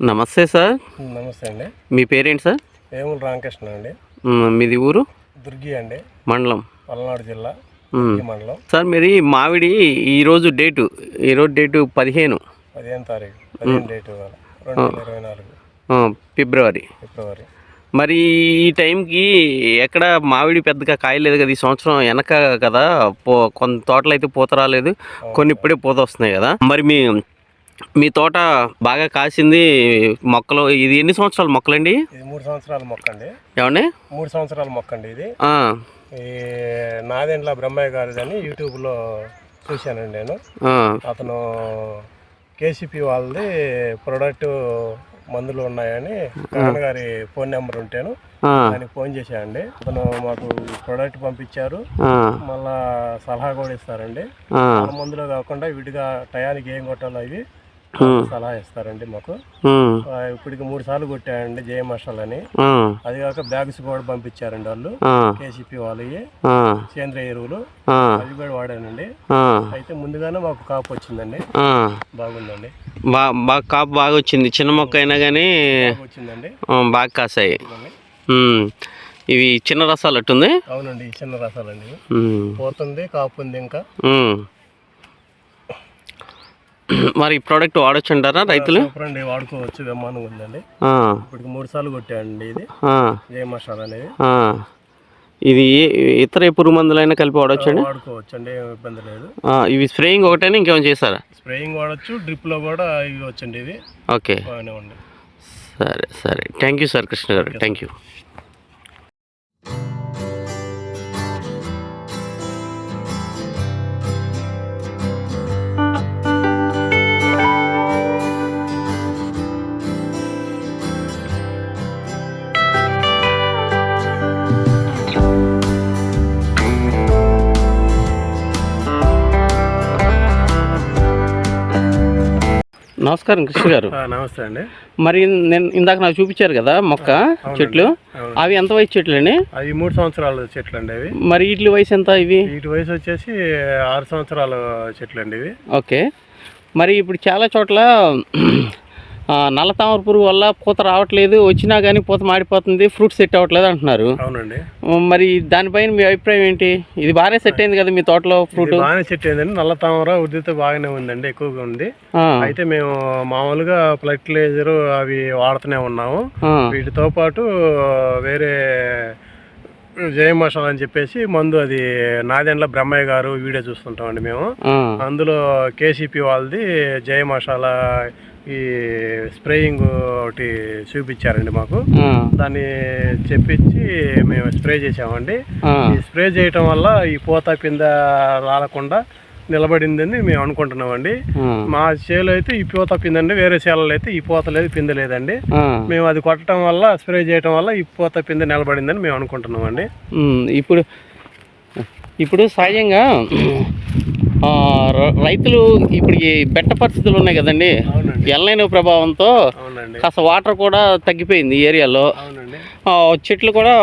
నమస్తే సార్. నమస్తే అండి. మీ పేరేంటి సార్? వేముల రామకృష్ణ అండి. మీది ఊరు? దుర్గి అండి. మండలం. పల్నాడు జిల్లా మండలం. సార్ మీది మామిడి ఈరోజు డేటు ఈరోజు డేటు పదిహేను. పదిహేను తారీఖు పదిహేను డేట్ ఇరవై నాలుగు. ఫిబ్రవరి. ఫిబ్రవరి. మరి ఈ టైంకి ఎక్కడ మామిడి పెద్దగా కాయలేదు కదా ఈ సంవత్సరం వెనక కదా పో కొన్ని తోటలు అయితే పూత రాలేదు కొన్ని ఇప్పుడే పూత వస్తున్నాయి కదా. మరి మీ మీ తోట బాగా కాసింది మొక్కలు ఇది ఎన్ని సంవత్సరాల మొక్కలండి? ఇది మూడు సంవత్సరాల మొక్క అండి ఏమండి? మూడు సంవత్సరాల మొక్క అండి ఇది నాదెండ్ల బ్రహ్మయ్య గారిది అని యూట్యూబ్లో చూశానండి నేను. అతను కేసీపీ వాళ్ళది ప్రొడక్ట్ మందులు ఉన్నాయని కరణ్ గారి ఫోన్ నెంబర్ ఉంటేను దానికి ఫోన్ చేశానండి. అతను మాకు ప్రొడక్ట్ పంపించారు. మళ్ళా సలహా కూడా ఇస్తారండి. మందులో కాకుండా విడిగా టయానికి ఏం కొట్టాలో ఇవి సలహా ఇస్తారండి మాకు. ఇప్పటికి మూడు సార్లు కొట్టాయండి జయ అని. అది కాక బ్యాగ్స్ కూడా పంపించారండి వాళ్ళు. కేసీపీ వాళ్ళవి. ఆ, సేంద్రియ ఎరువులు. అవి కూడా వాడానండి. అయితే ముందుగానే మాకు కాపు వచ్చిందండి. బాగుందండి. బాగా కాపు బాగా వచ్చింది. చిన్న మొక్క అయినా కానీ వచ్చిందండి. బాగా కాసాయి. ఇవి చిన్న రసాలు అట్టుంది అవునండి చిన్న రసాలండి. పోతుంది కాపు ఉంది ఇంకా. మరి ఈ ప్రోడక్ట్ వాడచ్చు అంటారా రైతులు? అండి వాడుకోవచ్చు విమానం ఉందండి ఆ, ఇప్పటికి మూడు సార్లు కొట్టాయండి ఇది. జయ మషాల్ అనేది. ఇది ఏ- ఇతర ఏ పురుగు మందులైనా కలిపి వాడచ్చు అండి వాడుకోవచ్చు అండి ఏం ఇబ్బంది లేదు. ఇవి స్ప్రేయింగ్ ఒకటైనా ఇంకేమైనా చేశారా? స్ప్రేయింగ్ వాడచ్చు డ్రిప్లో కూడా ఇవి. వచ్చండి ఇవి ఓకే సరే సరే. థ్యాంక్ యూ సార్ కృష్ణ గారు థ్యాంక్ యూ నమస్కారం కృష్ణ గారు. నమస్తే అండి. మరి నేను ఇందాక నాకు చూపించారు కదా మొక్క చెట్లు. అవి ఎంత వయసు చెట్లు అండి అవి మూడు సంవత్సరాల చెట్లు అండి అవి. మరి వీటి వయసు ఎంత ఇవి? వీటి వయసు వచ్చేసి ఆరు సంవత్సరాల చెట్లు అండి ఇవి. ఓకే. మరి ఇప్పుడు చాలా చోట్ల నల్ల తామర పురుగు వల్ల పూత రావట్లేదు వచ్చినా కానీ పూత మాడిపోతుంది ఫ్రూట్ సెట్ అవ్వట్లేదు అంటున్నారు. అవునండి. మరి దానిపైన మీ అభిప్రాయం ఏంటి? ఇది బాగానే సెట్ అయింది కదా మీ తోటలో ఫ్రూట్? బాగానే చెట్టు ఏంటండి నల్ల తామర ఉద్దితో బాగానే ఉందండి ఎక్కువగా ఉంది. అయితే మేము మామూలుగా ఫర్టిలైజర్ అవి వాడుతూనే ఉన్నాము. వీటితో పాటు వేరే జయ మసాలా అని చెప్పేసి మందు అది నాదెండ్ల బ్రహ్మయ్య గారు వీడియో చూస్తుంటామండి మేము. అందులో కేసీపీ వాళ్ళది జయ మసాలా ఈ స్ప్రేయింగ్ ఒకటి చూపించారండి మాకు. దాన్ని చెప్పించి మేము స్ప్రే చేసామండి. ఈ స్ప్రే చేయటం వల్ల ఈ పూత పింద రాలకుండా నిలబడిందని మేము అనుకుంటున్నామండి. మా చేలో అయితే ఈ పూత పిందండి వేరే చేలలో అయితే ఈ పూత లేదు పింద లేదండి మేము అది కొట్టడం వల్ల స్ప్రే చేయటం వల్ల ఈ పూత పింద నిలబడిందని మేము అనుకుంటున్నామండి. ఇప్పుడు ఇప్పుడు సహజంగా రైతులు ఇప్పుడు బెట్ట పరిస్థితులు ఉన్నాయి కదండి. ఎల్లైన ప్రభావంతో అవునండి. కాస్త వాటర్ కూడా తగ్గిపోయింది ఏరియాలో. చెట్లు కూడా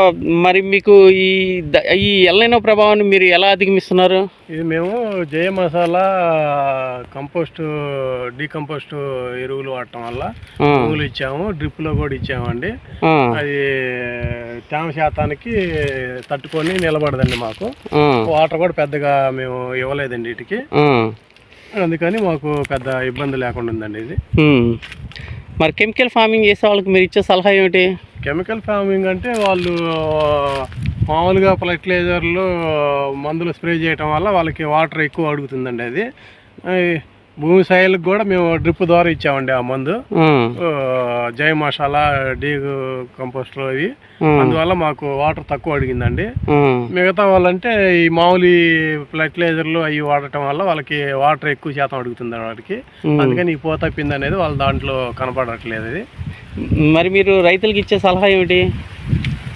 మరి మీకు ఈ ఈ ఎల్లైన ప్రభావాన్ని మీరు ఎలా అధిగమిస్తున్నారు? ఇది మేము జయ మసాలా కంపోస్ట్ డీకంపోస్ట్ ఎరువులు వాడటం వల్ల పువ్వులు ఇచ్చాము డ్రిప్లో కూడా ఇచ్చామండి. అది తేమ శాతానికి తట్టుకొని నిలబడదండి మాకు. వాటర్ కూడా పెద్దగా మేము ఇవ్వలేదండి వీటికి. అందుకని మాకు పెద్ద ఇబ్బంది లేకుండా ఉందండి ఇది. మరి కెమికల్ ఫార్మింగ్ చేసే వాళ్ళకి మీరు ఇచ్చే సలహా ఏమిటి? కెమికల్ ఫార్మింగ్ అంటే వాళ్ళు మామూలుగా ఫర్టిలైజర్లు మందులు స్ప్రే చేయటం వల్ల వాళ్ళకి వాటర్ ఎక్కువ అడుగుతుందండి అది. భూమి సాయిల్కి కూడా మేము డ్రిప్ ద్వారా ఇచ్చామండి ఆ మందు. జై మసాలా డీ కంపోస్ట్ ఆ, అందువల్ల మాకు వాటర్ తక్కువ అడిగిందండి. మిగతా వాళ్ళంటే ఈ మామూలు ఫర్టిలైజర్లు అవి వాడటం వల్ల వాళ్ళకి వాటర్ ఎక్కువ శాతం అడుగుతుంది వాటికి. ఉమ్. అందుకని ఈ పూత పిండి అనేది వాళ్ళ దాంట్లో కనపడట్లేదు ఇది మరి మీరు రైతులకు ఇచ్చే సలహా ఏమిటి?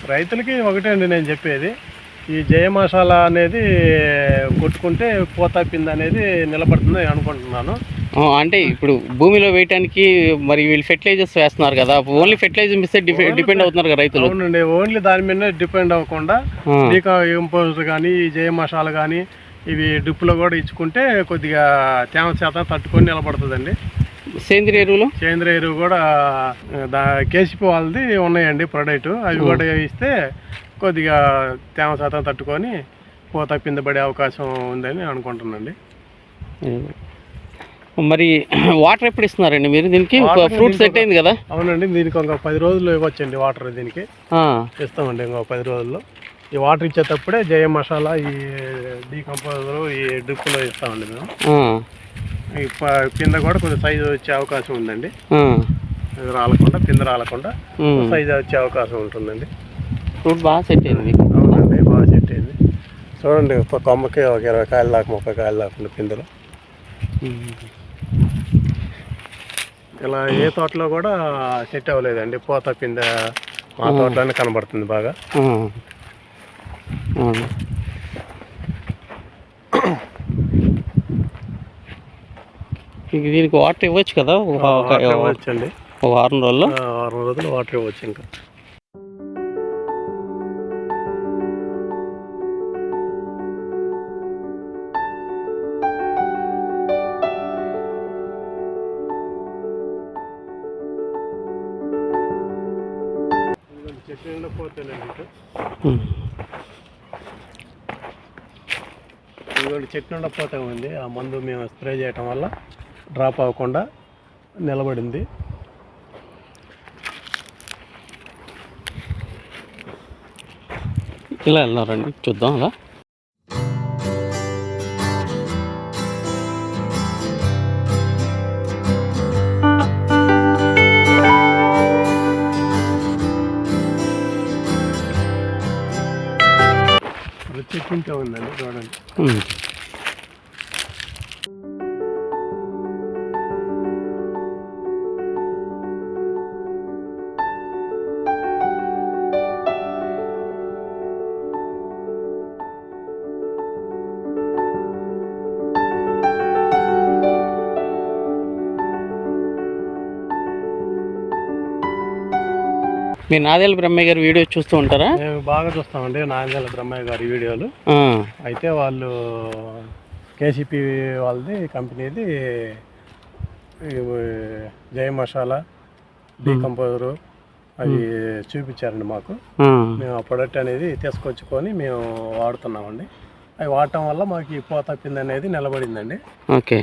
రైతులకి ఒకటే అండి నేను చెప్పేది. ఈ జయ మసాలా అనేది కొట్టుకుంటే పూత పిండి అనేది నిలబడుతుంది అనుకుంటున్నాను అంటే ఇప్పుడు భూమిలో వేయటానికి మరి వీళ్ళు ఫెర్టిలైజర్స్ వేస్తున్నారు కదా ఓన్లీ ఫెర్టిలైజర్ మిస్తే డిపెండ్ అవుతున్నారు కదా రైతులు. అవునండి ఓన్లీ దాని మీద డిపెండ్ అవ్వకుండా డీకా ఇంపోజ్ కానీ ఈ జయ మసాలా కానీ ఇవి డ్రిప్లో కూడా ఇచ్చుకుంటే కొద్దిగా తేమ శాతం తట్టుకొని నిలబడుతుందండి. సేంద్రియ ఎరువులు? సేంద్రియ ఎరువు కూడా దా కేసీపీ వాళ్ళది ఉన్నాయండి ప్రొడక్ట్ అవి కూడా ఇస్తే కొద్దిగా తేమ శాతం తట్టుకొని పూత పింద పడే అవకాశం ఉందని అనుకుంటున్నాండి మరి వాటర్ ఎప్పుడు ఇస్తున్నారండి మీరు దీనికి? ఫ్రూట్ సెట్ అయింది కదా? అవునండి దీనికి ఒక పది రోజులు ఇవ్వచ్చండి వాటర్ దీనికి. ఇస్తామండి ఇంకో పది రోజుల్లో. ఈ వాటర్ ఇచ్చేటప్పుడే జయ మసాలా ఈ డీకంపోజర్ ఈ డ్రిప్పులో ఇస్తామండి మేము. పింద కూడా కొంచెం సైజు వచ్చే అవకాశం ఉందండి. రాలకుండా పింద రాలకుండా. సైజు వచ్చే అవకాశం ఉంటుందండి. ఫ్రూట్ బాగా సెట్ అయింది అవునండి బాగా సెట్ అయింది. చూడండి ఒక కొమ్మకి ఒక ఇరవై కాయలు దాకా ముప్పై కాయలు దాకా ఉంది పిందెలు. ఇలా ఏ తోటలో కూడా సెట్ అవ్వలేదండి. పూత పింద మా తోటలోనే కనబడుతుంది బాగా ఆ. అవును. ఇంక దీనికి వాటర్ ఇవ్వచ్చు కదా ఇవ్వచ్చండి వారం రోజుల్లో వారం రోజులు వాటర్ ఇవ్వచ్చు ఇంకా చెట్టు నిండా పోతేనండి ఇటు. ఉమ్. ఇదిగోండి చెట్టు నిండా పోతే ఉంది ఆ మందు మేము స్ప్రే చేయటం వల్ల డ్రాప్ అవ్వకుండా నిలబడింది. ఇలా వెళ్దారండి చూద్దాం అలా. ప్రతి చెట్టు ఇంటే ఉందండి చూడండి మీరు నాదేళ్ళ బ్రహ్మయ్య గారి వీడియో చూస్తూ ఉంటారా? మేము బాగా చూస్తామండి నాందేల బ్రహ్మయ్య గారి వీడియోలు. అయితే వాళ్ళు కేసీపీ వాళ్ళది కంపెనీది జయ మసాలా డీకంపోజరు అవి చూపించారండి మాకు. మేము ఆ ప్రొడక్ట్ అనేది తీసుకొచ్చుకొని మేము వాడుతున్నామండి. అవి వాడటం వల్ల మాకు ఈ పూత అనేది నిలబడిందండి. ఓకే.